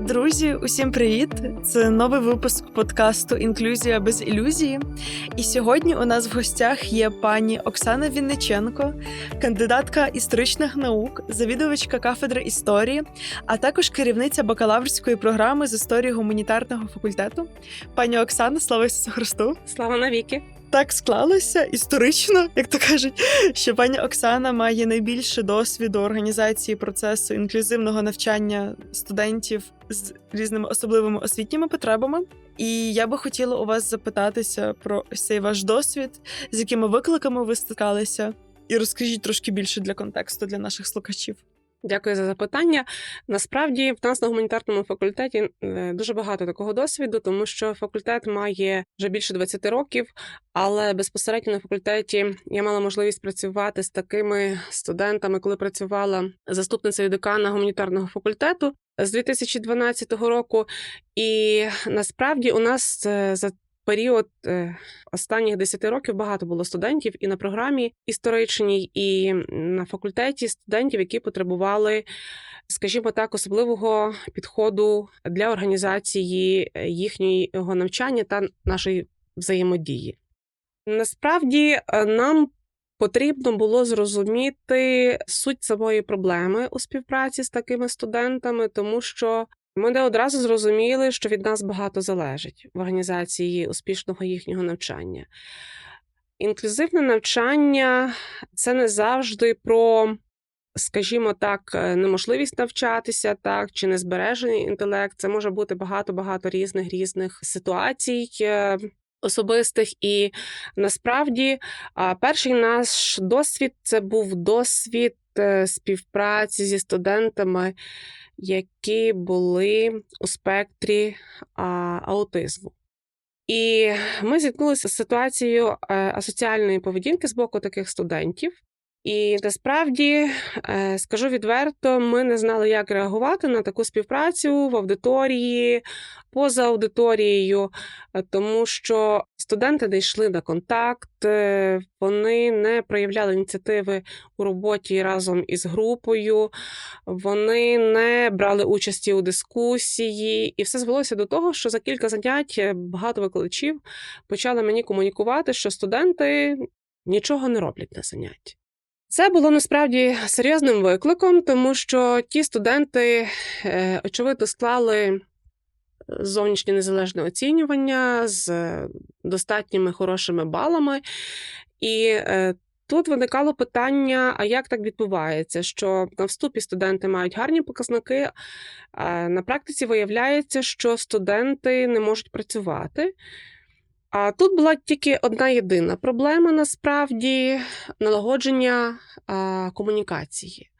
Друзі, усім привіт! Це новий випуск подкасту Інклюзія без ілюзії. І сьогодні у нас в гостях є пані Оксана Вінниченко, кандидатка історичних наук, завідувачка кафедри історії, а також керівниця бакалаврської програми з історії гуманітарного факультету. Пані Оксана, слава Ісусу Христу! Слава навіки! Так склалося історично, як то кажуть, що пані Оксана має найбільше досвіду організації процесу інклюзивного навчання студентів з різними особливими освітніми потребами. І я би хотіла у вас запитатися про цей ваш досвід, з якими викликами ви стикалися, і розкажіть трошки більше для контексту для наших слухачів. Дякую за запитання. Насправді, в нас на гуманітарному факультеті е, дуже багато такого досвіду, тому що факультет має вже більше 20 років, але безпосередньо на факультеті я мала можливість працювати з такими студентами, коли працювала заступницею декана гуманітарного факультету з 2012 року. І насправді у нас е, за період е, останніх 10 років багато було студентів і на програмі історичній, і на факультеті студентів, які потребували, скажімо так, особливого підходу для організації е, їхнього навчання та нашої взаємодії. Насправді е, нам потрібно було зрозуміти суть самої проблеми у співпраці з такими студентами, тому що ми не одразу зрозуміли, що від нас багато залежить в організації успішного їхнього навчання. Інклюзивне навчання це не завжди про, скажімо так, неможливість навчатися, так, чи незбережений інтелект. Це може бути багато-багато різних різних ситуацій. е, Особистих і насправді перший наш досвід це був досвід е, співпраці зі студентами, які були у спектрі а, аутизму. І ми зіткнулися з ситуацією е, асоціальної поведінки з боку таких студентів. І насправді, е, скажу відверто, ми не знали, як реагувати на таку співпрацю в аудиторії, поза аудиторією, е, тому що студенти не йшли на контакт, е, вони не проявляли ініціативи у роботі разом із групою, вони не брали участі у дискусії, і все звелося до того, що за кілька занять багато викладачів почали мені комунікувати, що студенти нічого не роблять на занятті. Це було насправді серйозним викликом, тому що ті студенти, е, очевидно, склали зовнішнє незалежне оцінювання з достатніми хорошими балами. І е, тут виникало питання: а як так відбувається? Що на вступі студенти мають гарні показники, а на практиці виявляється, що студенти не можуть працювати. А тут була тільки одна єдина проблема насправді налагодження а, комунікації.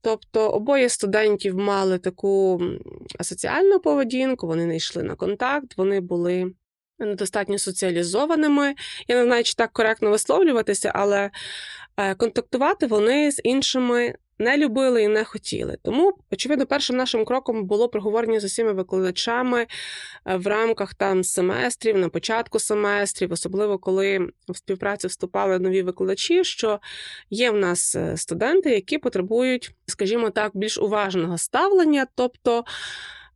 Тобто обоє студентів мали таку м, асоціальну поведінку, вони не йшли на контакт, вони були недостатньо соціалізованими. Я не знаю, чи так коректно висловлюватися, але е, контактувати вони з іншими не любили і не хотіли. Тому, очевидно, першим нашим кроком було проговорення з усіма викладачами е, в рамках там семестрів, на початку семестрів, особливо коли в співпрацю вступали нові викладачі, що є в нас е, студенти, які потребують, скажімо так, більш уважного ставлення, тобто.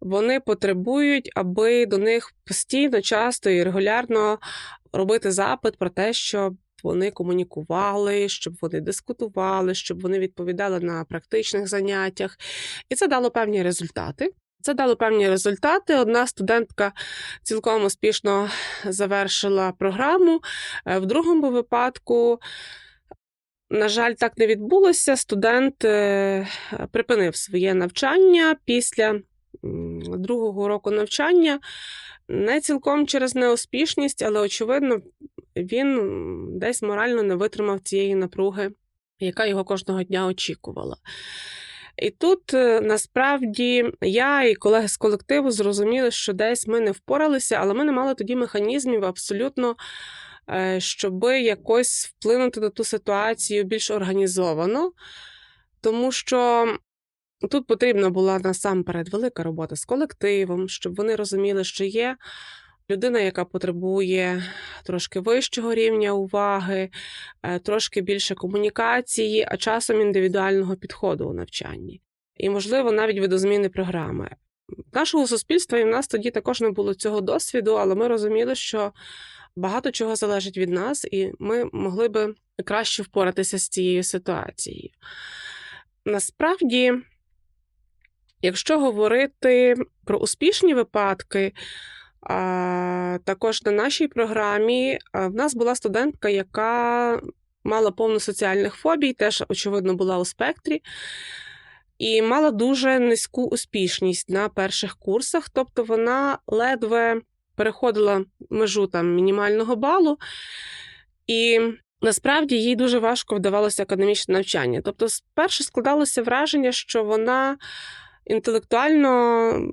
Вони потребують, аби до них постійно, часто і регулярно робити запит про те, щоб вони комунікували, щоб вони дискутували, щоб вони відповідали на практичних заняттях. І це дало певні результати. Це дало певні результати. Одна студентка цілком успішно завершила програму. Е, В другому випадку, на жаль, так не відбулося. Студент е, припинив своє навчання після другого року навчання. Не цілком через неуспішність, але очевидно, він десь морально не витримав цієї напруги, яка його кожного дня очікувала. І тут е, насправді я і колеги з колективу зрозуміли, що десь ми не впоралися, але ми не мали тоді механізмів абсолютно, е, щоб якось вплинути на ту ситуацію більш організовано, тому що тут потрібна була насамперед велика робота з колективом, щоб вони розуміли, що є людина, яка потребує трошки вищого рівня уваги, е, трошки більше комунікації, а часом індивідуального підходу у навчанні. І, можливо, навіть видозміни програми. Нашого суспільства і в нас тоді також не було цього досвіду, але ми розуміли, що багато чого залежить від нас, і ми могли би краще впоратися з цією ситуацією. Насправді, якщо говорити про успішні випадки, також на нашій програмі в нас була студентка, яка мала повну соціальних фобій, теж, очевидно, була у спектрі, і мала дуже низьку успішність на перших курсах, тобто вона ледве переходила межу там мінімального балу, і насправді їй дуже важко вдавалося академічне навчання. Тобто, спершу складалося враження, що вона інтелектуально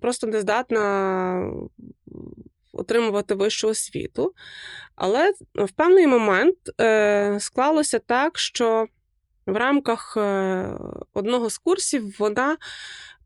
просто не здатна отримувати вищу освіту. Але в певний момент е, склалося так, що в рамках е, одного з курсів вона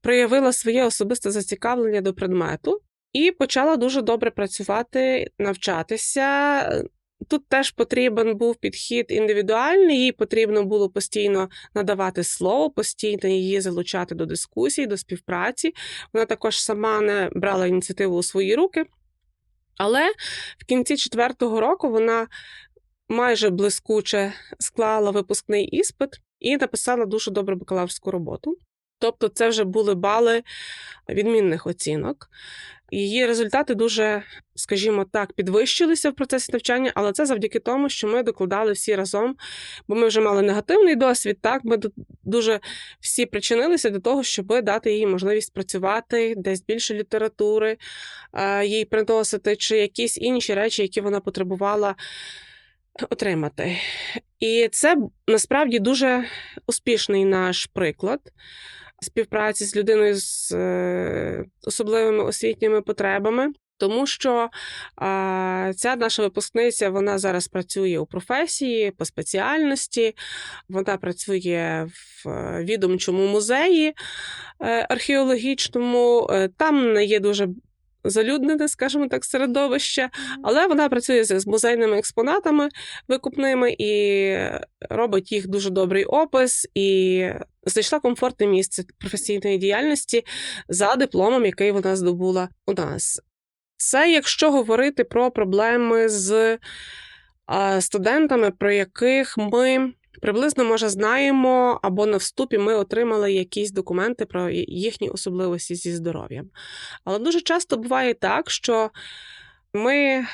проявила своє особисте зацікавлення до предмету і почала дуже добре працювати, навчатися. Тут теж потрібен був підхід індивідуальний, їй потрібно було постійно надавати слово, постійно її залучати до дискусій, до співпраці. Вона також сама не брала ініціативу у свої руки. Але в кінці четвертого року вона майже блискуче склала випускний іспит і написала дуже добру бакалаврську роботу. Тобто, це вже були бали відмінних оцінок. Її результати дуже, скажімо так, підвищилися в процесі навчання, але це завдяки тому, що ми докладали всі разом, бо ми вже мали негативний досвід. Так, ми дуже всі причинилися до того, щоб дати їй можливість працювати, десь більше літератури, їй приносити, чи якісь інші речі, які вона потребувала отримати. І це насправді дуже успішний наш приклад співпраці з людиною з е, особливими освітніми потребами. Тому що а, ця наша випускниця вона зараз працює у професії по спеціальності, вона працює в е, відомчому музеї е, археологічному. Там є дуже залюднене, скажімо так, середовище, але вона працює з музейними експонатами викупними і робить їх дуже добрий опис, і знайшла комфортне місце професійної діяльності за дипломом, який вона здобула у нас. Це якщо говорити про проблеми з студентами, про яких ми приблизно може знаємо, або на вступі ми отримали якісь документи про їхні особливості зі здоров'ям. Але дуже часто буває так, що ми,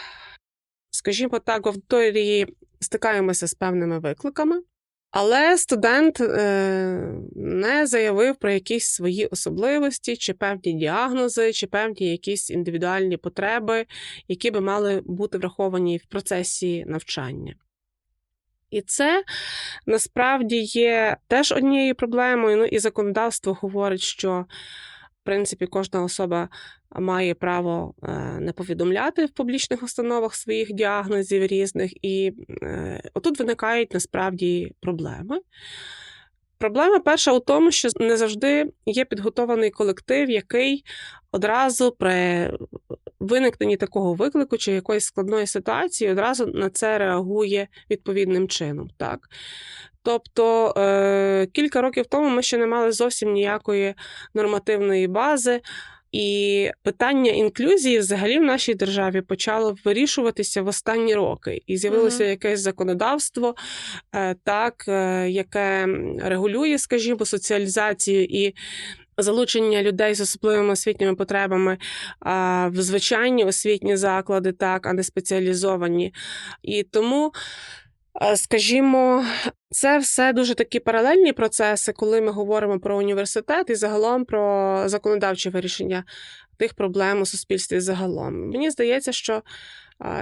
скажімо так, в аудиторії стикаємося з певними викликами. Але студент е, не заявив про якісь свої особливості, чи певні діагнози, чи певні якісь індивідуальні потреби, які би мали бути враховані в процесі навчання. І це насправді є теж однією проблемою. Ну і законодавство говорить, що в принципі кожна особа має право е, не повідомляти в публічних установах своїх діагнозів різних, і е, отут виникають насправді проблеми. Проблема перша у тому, що не завжди є підготований колектив, який одразу при виникненні такого виклику чи якоїсь складної ситуації одразу на це реагує відповідним чином. Так? Тобто е, кілька років тому ми ще не мали зовсім ніякої нормативної бази. І питання інклюзії взагалі в нашій державі почало вирішуватися в останні роки, і з'явилося mm -hmm. якесь законодавство, е, так е, яке регулює, скажімо, соціалізацію і. Залучення людей з особливими освітніми потребами а, в звичайні освітні заклади, так, а не спеціалізовані. І тому Скажімо, це все дуже такі паралельні процеси, коли ми говоримо про університет і загалом про законодавче вирішення тих проблем у суспільстві загалом. Мені здається, що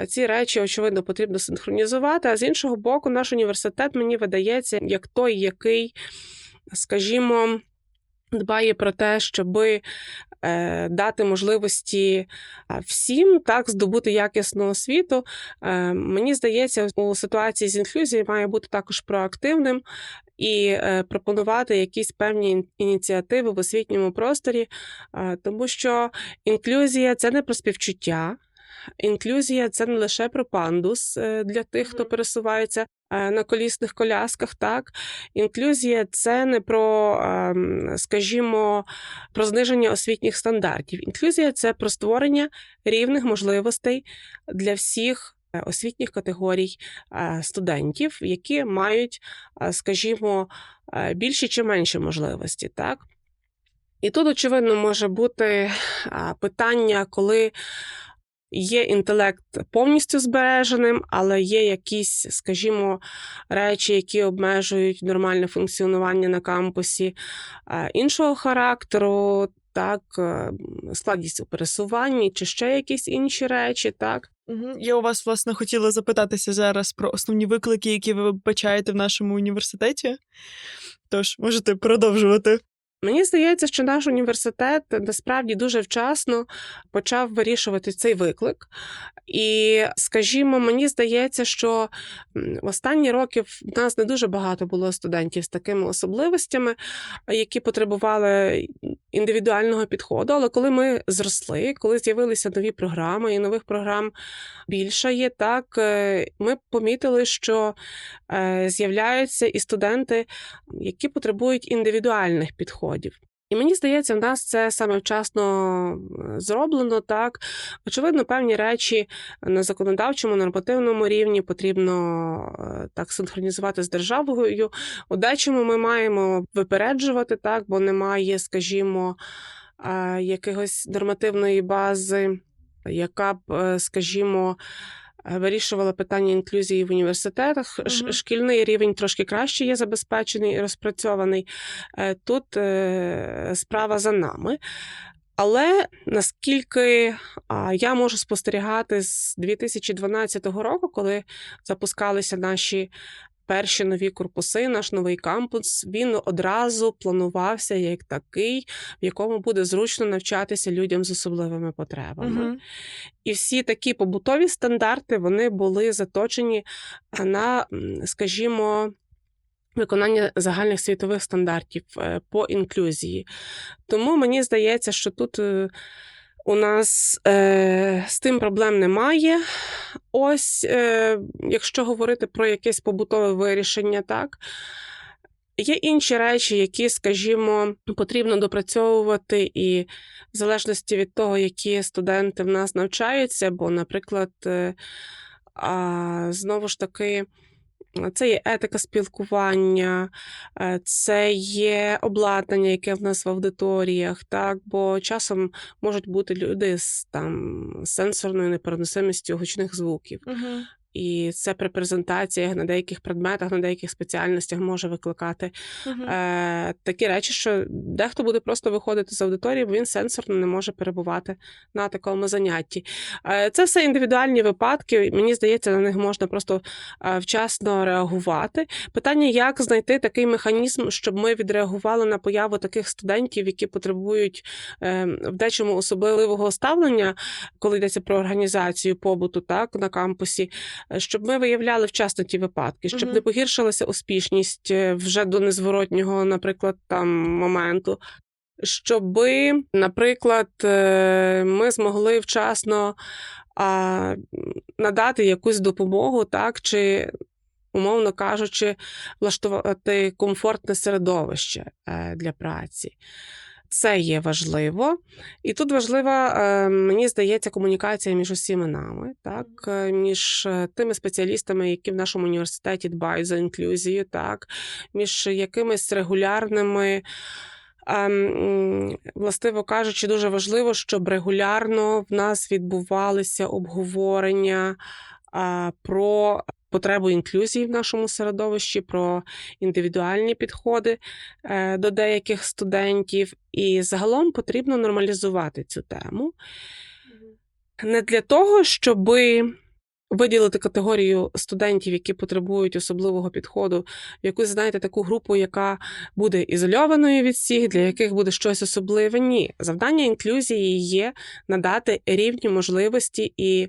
ці речі, очевидно, потрібно синхронізувати. А з іншого боку, наш університет мені видається як той, який, скажімо, дбає про те, щоби е, дати можливості всім так здобути якісну освіту. Е, мені здається, у ситуації з інклюзією має бути також проактивним і е, пропонувати якісь певні ініціативи в освітньому просторі, тому що інклюзія це не про співчуття. Інклюзія це не лише про пандус е, для тих, хто пересувається е, на колісних колясках. Так, інклюзія це не про, ем, скажімо, про зниження освітніх стандартів. Інклюзія це про створення рівних можливостей для всіх е, освітніх категорій студентів, які мають, скажімо, більші чи менші можливості. Так. І тут, очевидно, може бути питання, коли є інтелект повністю збереженим, але є якісь, скажімо, речі, які обмежують нормальне функціонування на кампусі іншого характеру, так, е, складність у пересуванні чи ще якісь інші речі, так. Я у вас, власне, хотіла запитатися зараз про основні виклики, які ви бачаєте в нашому університеті. Тож, можете продовжувати. Мені здається, що наш університет насправді дуже вчасно почав вирішувати цей виклик. І, скажімо, мені здається, що в останні роки в нас не дуже багато було студентів з такими особливостями, які потребували індивідуального підходу. Але коли ми зросли, коли з'явилися нові програми, і нових програм більше є, так е, ми помітили, що е, з'являються і студенти, які потребують індивідуальних підходів. І мені здається, в нас це саме вчасно е, зроблено так. Очевидно, певні речі на законодавчому, нормативному рівні потрібно е, так синхронізувати з державою. У дечому ми маємо випереджувати так, бо немає, скажімо, е, якогось нормативної бази, яка б, скажімо, вирішувала питання інклюзії в університетах. Угу. Шкільний рівень трошки краще є забезпечений і розпрацьований. Е, Тут е, справа за нами. Але наскільки я можу спостерігати з 2012 року, коли запускалися наші перші нові корпуси, наш новий кампус, він одразу планувався як такий, в якому буде зручно навчатися людям з особливими потребами. Угу. І всі такі побутові стандарти вони були заточені на, скажімо, виконання загальних світових стандартів е, по інклюзії. Тому мені здається, що тут е, у нас е, з тим проблем немає. Ось, е, якщо говорити про якесь побутове вирішення, так. Є інші речі, які, скажімо, потрібно допрацьовувати, і в залежності від того, які студенти в нас навчаються, бо, наприклад, е, а, знову ж таки, це є етика спілкування, е, це є обладнання, яке в нас в аудиторіях, так, бо часом можуть бути люди з там сенсорною непереносимістю гучних звуків. Угу. І це при презентаціях на деяких предметах, на деяких спеціальностях може викликати Угу. е, такі речі, що дехто буде просто виходити з аудиторії, бо він сенсорно не може перебувати на такому занятті. Е, це все індивідуальні випадки. Мені здається, на них можна просто е, вчасно реагувати. Питання, як знайти такий механізм, щоб ми відреагували на появу таких студентів, які потребують е, в дечому особливого ставлення, коли йдеться про організацію побуту, так на кампусі, щоб ми виявляли вчасно ті випадки, щоб Мгм. не погіршилася успішність е, вже до незворотнього, наприклад, там моменту. Щоби, наприклад, е, ми змогли вчасно а, надати якусь допомогу, так, чи, умовно кажучи, влаштувати комфортне середовище е, для праці. Це є важливо. І тут важлива, е, мені здається, комунікація між усіма нами, так, е, між е, тими спеціалістами, які в нашому університеті дбають за інклюзію, так, між якимись регулярними. ем, Властиво кажучи, дуже важливо, щоб регулярно в нас відбувалися обговорення про потребу інклюзії в нашому середовищі, про індивідуальні підходи е, до деяких студентів. І загалом потрібно нормалізувати цю тему. Не для того, щоби виділити категорію студентів, які потребують особливого підходу, в якусь, знаєте, таку групу, яка буде ізольованою від всіх, для яких буде щось особливе. Ні, завдання інклюзії є надати рівні можливості і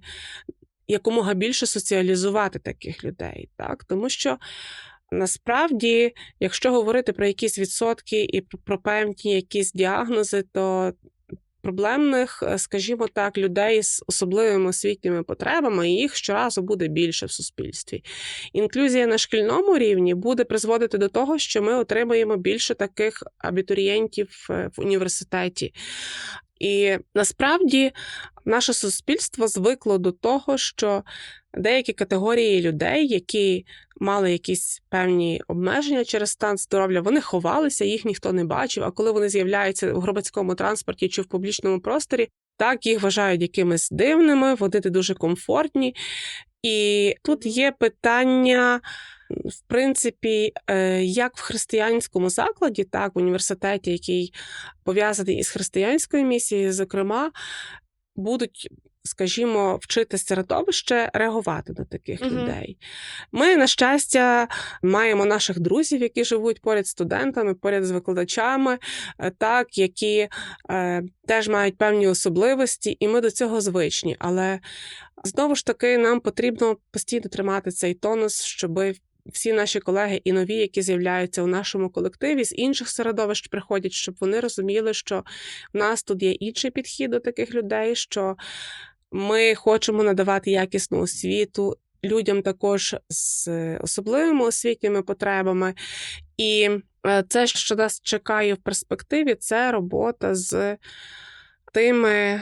якомога більше соціалізувати таких людей, так тому що. Насправді, якщо говорити про якісь відсотки і про- певні якісь діагнози, то проблемних, е, скажімо так, людей з особливими освітніми потребами їх щоразу буде більше в суспільстві. Інклюзія на шкільному рівні буде призводити до того, що ми отримаємо більше таких абітурієнтів е, в університеті. І насправді наше суспільство звикло до того, що деякі категорії людей, які мали якісь певні обмеження через стан здоров'я, вони ховалися, їх ніхто не бачив. А коли вони з'являються в громадському транспорті чи в публічному просторі, так їх вважають якимись дивними, вони не дуже комфортні. І тут є питання. В принципі, е, як в християнському закладі, так в університеті, який пов'язаний із християнською місією, зокрема, будуть, скажімо, вчити середовище реагувати на таких Мгм. людей. Ми, на щастя, маємо наших друзів, які живуть поряд з студентами, поряд з викладачами, е, так, які е, теж мають певні особливості, і ми до цього звичні. Але знову ж таки, нам потрібно постійно тримати цей тонус, щоби всі наші колеги і нові, які з'являються у нашому колективі з інших середовищ приходять, щоб вони розуміли, що в нас тут є інший підхід до таких людей, що ми хочемо надавати якісну освіту людям також з особливими освітніми потребами. І е, це, що нас чекає в перспективі, це робота з тими,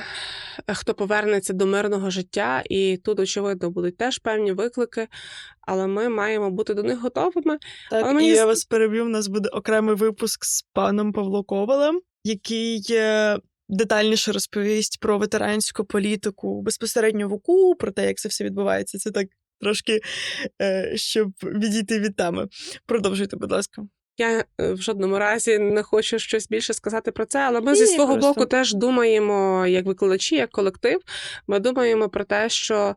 хто повернеться до мирного життя, і тут, очевидно, будуть теж певні виклики, але ми маємо бути до них готовими. Так, Але мені і я вас переб'ю. У нас буде окремий випуск з паном Павло Ковалем, який е, детальніше розповість про ветеранську політику безпосередньо в УКУ, про те, як це все відбувається. Це так трошки, е, щоб відійти від теми. Продовжуйте, будь ласка. Я е, в жодному разі не хочу щось більше сказати про це, але ми Ні, зі свого просто. боку теж думаємо, як викладачі, як колектив. Ми думаємо про те, що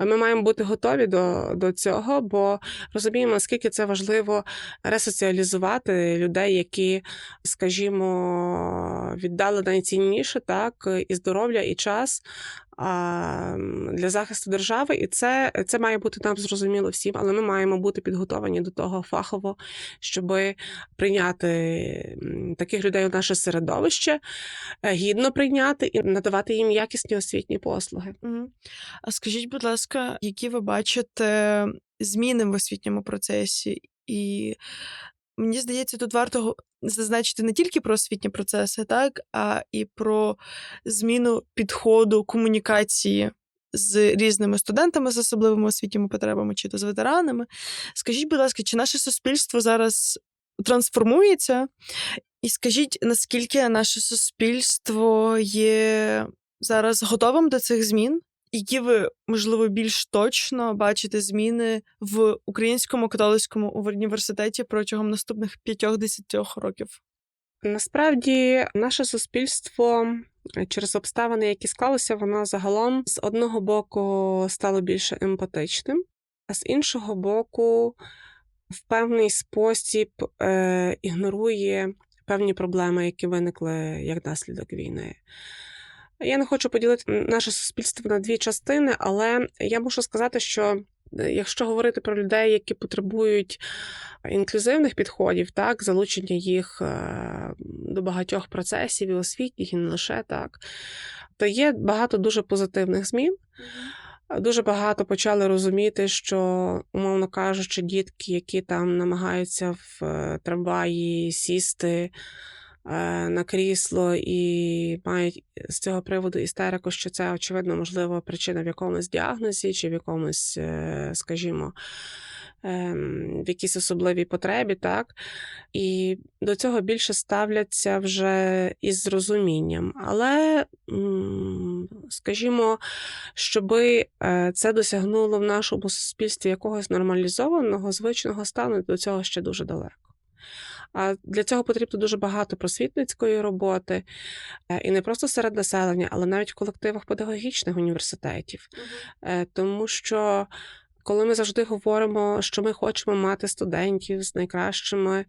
ми маємо бути готові до, до цього, бо розуміємо, наскільки це важливо ресоціалізувати людей, які, скажімо, віддали найцінніше, так, і здоров'я, і час. Для захисту держави, і це, це має бути нам зрозуміло всім, але ми маємо бути підготовані до того фахово, щоб прийняти таких людей у наше середовище, е, гідно прийняти і надавати їм якісні освітні послуги. А скажіть, будь ласка, які ви бачите зміни в освітньому процесі? І мені здається, тут варто зазначити не тільки про освітні процеси, так, а і про зміну підходу комунікації з різними студентами з особливими освітніми потребами чи то з ветеранами. Скажіть, будь ласка, чи наше суспільство зараз трансформується? І скажіть, наскільки наше суспільство є зараз готовим до цих змін? Які ви, можливо, більш точно бачите зміни в українському католицькому університеті протягом наступних 5-10 років? Насправді, наше суспільство е, через обставини, які склалися, воно загалом з одного боку стало більше емпатичним, а з іншого боку, в певний спосіб е, ігнорує певні проблеми, які виникли як наслідок війни. Я не хочу поділити наше суспільство на дві частини, але я мушу сказати, що е, якщо говорити про людей, які потребують інклюзивних підходів, так, залучення їх е, до багатьох процесів і освітніх, і не лише так, то є багато дуже позитивних змін. Дуже багато почали розуміти, що, умовно кажучи, дітки, які там намагаються в е, трамваї сісти е, на крісло і мають з цього приводу істерику, що це очевидно можливо причина в якомусь діагнозі чи в якомусь, е, скажімо, ем, в якійсь особливій потребі, так? І до цього більше ставляться вже із розумінням. Але, скажімо, щоби е, це досягнуло в нашому суспільстві якогось нормалізованого, звичного стану, до цього ще дуже далеко. А для цього потрібно дуже багато просвітницької роботи, е, і не просто серед населення, але навіть в колективах педагогічних університетів. Е, Тому що коли ми завжди говоримо, що ми хочемо мати студентів з найкращими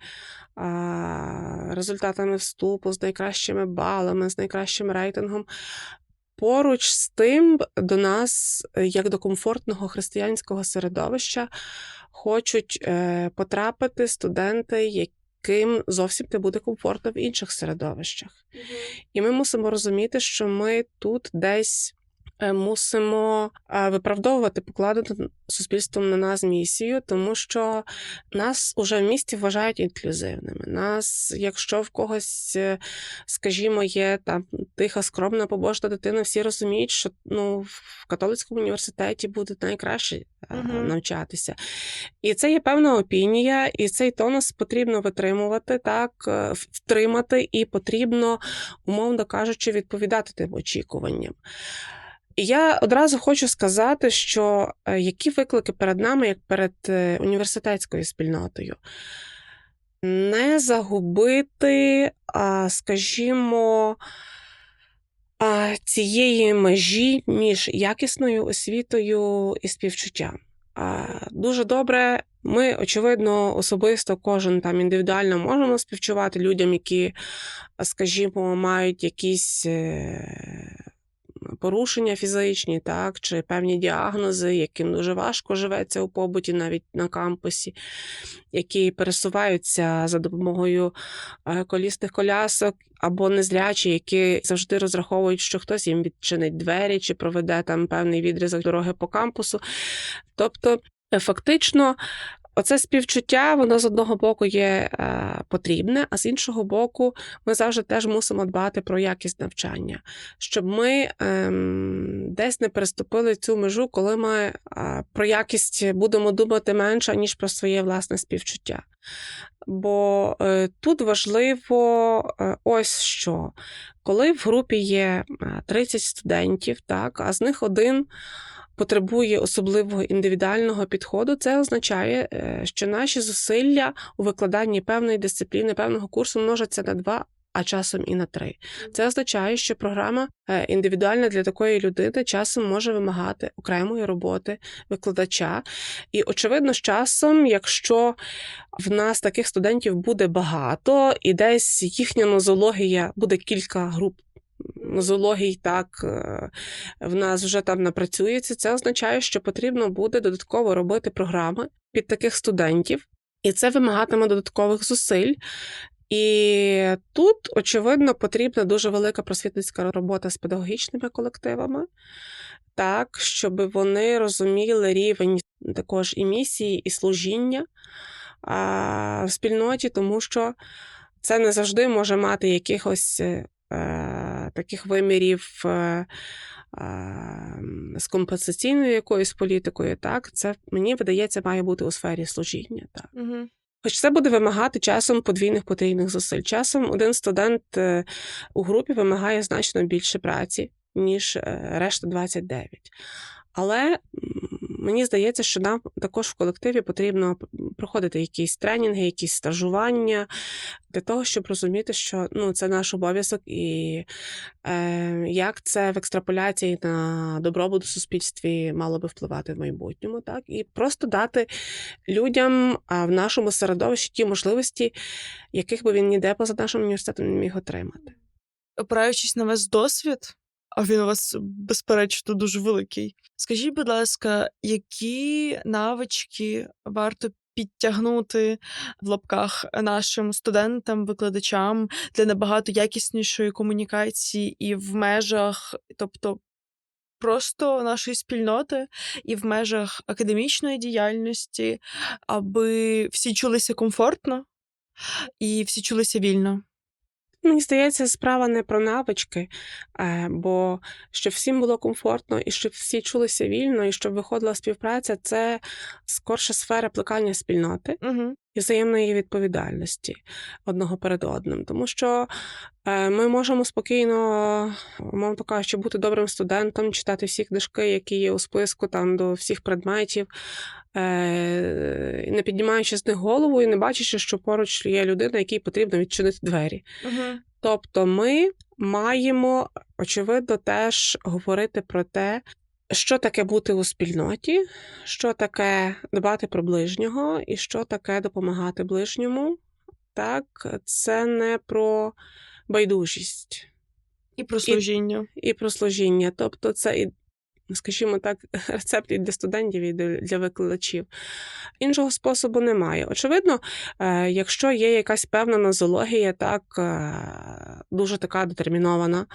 результатами вступу, з найкращими балами, з найкращим рейтингом, поруч з тим до нас, е, як до комфортного християнського середовища, хочуть потрапити студенти, яким зовсім не буде комфортно в інших середовищах. І ми мусимо розуміти, що ми тут десь мусимо е, виправдовувати покладену суспільством на нас місію, тому що нас уже в місті вважають інклюзивними. Нас, якщо в когось, е, скажімо, є там тиха, скромна, побожна дитина, всі розуміють, що ну, в католицькому університеті буде найкраще е, Мгм. навчатися. І це є певна опінія, і цей тонус потрібно витримувати, так, е, втримати, і потрібно, умовно кажучи, відповідати тим очікуванням. Я одразу хочу сказати, що е, які виклики перед нами, як перед е, університетською спільнотою. Не загубити, скажімо, цієї межі між якісною освітою і співчуттям. Дуже добре. Ми, очевидно, особисто кожен там індивідуально можемо співчувати людям, які, скажімо, мають якісь е, порушення фізичні, так, чи певні діагнози, яким дуже важко живеться у побуті навіть на кампусі, які пересуваються за допомогою е, колісних колясок, або незрячі, які завжди розраховують, що хтось їм відчинить двері чи проведе там певний відрізок дороги по кампусу. Тобто, е, фактично, оце співчуття, воно з одного боку є е, потрібне, а з іншого боку, ми завжди теж мусимо дбати про якість навчання, щоб ми ем, десь не переступили цю межу, коли ми е, про якість будемо думати менше, ніж про своє власне співчуття. Бо е, тут важливо е, ось що, коли в групі є е, 30 студентів, так, а з них один потребує особливого індивідуального підходу, це означає, е, що наші зусилля у викладанні певної дисципліни, певного курсу множаться на два. А часом і на три. Це означає, що програма е, індивідуальна для такої людини часом може вимагати окремої роботи викладача. І, очевидно, з часом, якщо в нас таких студентів буде багато, і десь їхня нозологія буде кілька груп нозологій, так е, в нас вже там напрацюється. Це означає, що потрібно буде додатково робити програми під таких студентів, і це вимагатиме додаткових зусиль. І тут, очевидно, потрібна дуже велика просвітницька робота з педагогічними колективами, так, щоб вони розуміли рівень також і місії, і служіння а, в спільноті, тому що це не завжди може мати якихось е, таких вимірів. Е, з компенсаційною якоюсь політикою, так, це мені видається, має бути у сфері служіння. Так. Угу. Хоч це буде вимагати часом подвійних потрійних зусиль. Часом один студент е, у групі вимагає значно більше праці, ніж е, решта 29. Але мені здається, що нам також в колективі потрібно проходити якісь тренінги, якісь стажування для того, щоб розуміти, що ну, це наш обов'язок, і е, як це в екстраполяції на добробут у суспільстві мало би впливати в майбутньому, так і просто дати людям в нашому середовищі ті можливості, яких би він ніде поза нашим університетом не міг отримати. Опираючись на ваш досвід, а він у вас, безперечно, дуже великий. Скажіть, будь ласка, які навички варто підтягнути в лапках нашим студентам, викладачам для набагато якіснішої комунікації і в межах, тобто просто нашої спільноти, і в межах академічної діяльності, аби всі чулися комфортно і всі чулися вільно? Мені здається, справа не про навички, е, бо щоб всім було комфортно і щоб всі чулися вільно, і щоб виходила співпраця, це скорше сфера плекання спільноти Угу. І взаємної відповідальності одного перед одним. Тому що е, ми можемо спокійно, мовно кажучи, бути добрим студентом, читати всі книжки, які є у списку там до всіх предметів, е, не піднімаючи з них голову і не бачачи, що поруч є людина, якій потрібно відчинити двері. Угу. Тобто ми маємо, очевидно, теж говорити про те, що таке бути у спільноті, що таке дбати про ближнього і що таке допомагати ближньому. Так, це не про байдужість. І про служіння. і про служіння. Тобто, це і, скажімо так, рецепт і для студентів, і для для викладачів. Іншого способу немає. Очевидно, е, якщо є якась певна нозологія, так е, дуже така детермінована.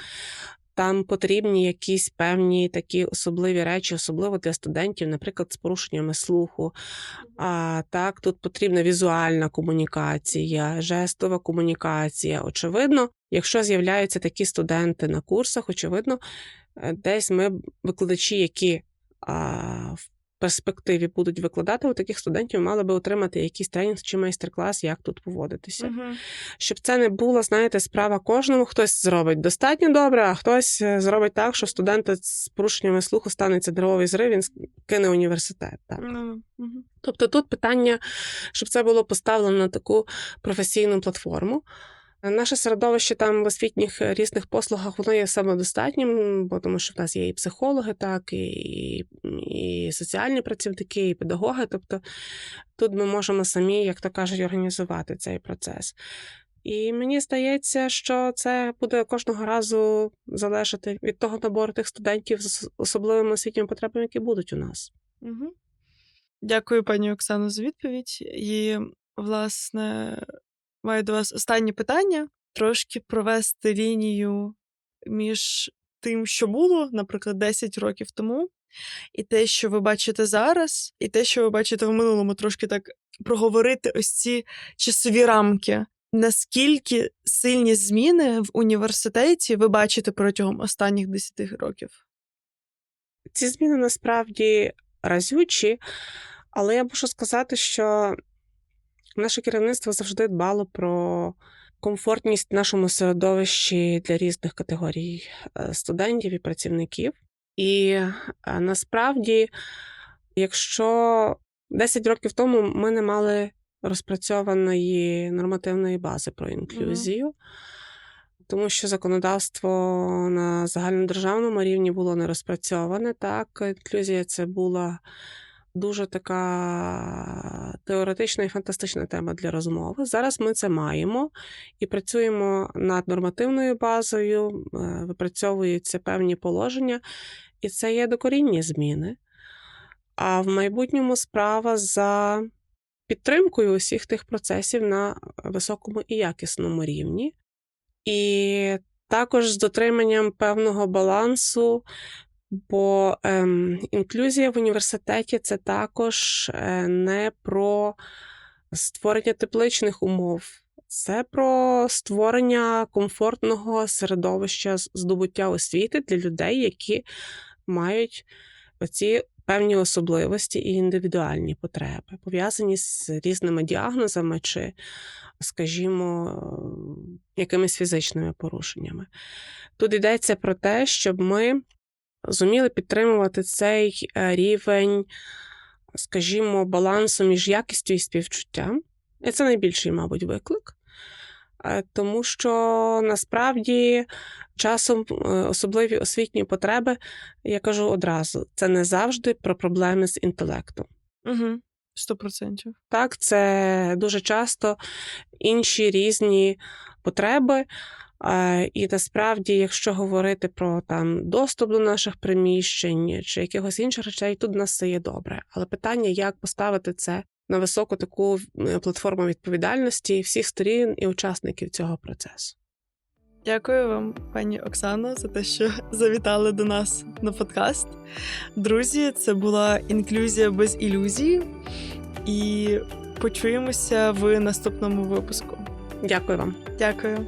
Там потрібні якісь певні такі особливі речі, особливо для студентів, наприклад, з порушеннями слуху. А так, тут потрібна візуальна комунікація, жестова комунікація. Очевидно, якщо з'являються такі студенти на курсах, очевидно, е, десь ми, викладачі, які а, в перспективі будуть викладати у таких студентів, мали би отримати якийсь тренінг чи майстер-клас, як тут поводитися. Мгм. Щоб це не була, знаєте, справа кожному. Хтось зробить достатньо добре, а хтось е, зробить так, що студента з порушеннями слуху станеться деревовий зрив, він кине університет. Так. Мгм. Тобто тут питання, щоб це було поставлено на таку професійну платформу. Наше середовище там в освітніх е, різних послугах воно є самодостатнім, бо тому що в нас є і психологи, так, і, і соціальні працівники, і педагоги. Тобто тут ми можемо самі, як то кажуть, організувати цей процес. І мені здається, що це буде кожного разу залежати від того набору тих студентів з особливими освітніми потребами, які будуть у нас. Мгм. Дякую, пані Оксано, за відповідь. І, власне, маю до вас останнє питання: трошки провести лінію між тим, що було, наприклад, 10 років тому, і те, що ви бачите зараз, і те, що ви бачите в минулому, трошки так проговорити ось ці часові рамки. Наскільки сильні зміни в університеті ви бачите протягом останніх 10 років? Ці зміни насправді разючі, але я мушу сказати, що наше керівництво завжди дбало про комфортність в нашому середовищі для різних категорій е, студентів і працівників. І е, насправді, якщо 10 років тому ми не мали розпрацьованої нормативної бази про інклюзію, тому що законодавство на загальнодержавному рівні було не розпрацьоване. Так, інклюзія це була дуже така теоретична і фантастична тема для розмови. Зараз ми це маємо і працюємо над нормативною базою, е, випрацьовуються певні положення, і це є докорінні зміни. А в майбутньому справа за підтримкою усіх тих процесів на високому і якісному рівні. І також з дотриманням певного балансу, бо ем, інклюзія в університеті це також е, не про створення тепличних умов, це про створення комфортного середовища здобуття освіти для людей, які мають оці певні особливості і індивідуальні потреби, пов'язані з різними діагнозами чи, скажімо, якимись фізичними порушеннями. Тут йдеться про те, щоб ми зуміли підтримувати цей е, рівень, скажімо, балансу між якістю і співчуттям. І це найбільший, мабуть, виклик. Е, Тому що насправді часом е, особливі освітні потреби, я кажу одразу, це не завжди про проблеми з інтелектом. Угу. Сто процентів. Так, це дуже часто інші різні потреби. І насправді, якщо говорити про там доступ до наших приміщень чи якихось інших речей, тут в нас все є добре. Але питання, як поставити це на високу таку е, платформу відповідальності всіх сторін і учасників цього процесу. Дякую вам, пані Оксано, за те, що завітали до нас на подкаст. Друзі, це була інклюзія без ілюзій. І почуємося в наступному випуску. Дякую вам. Дякую.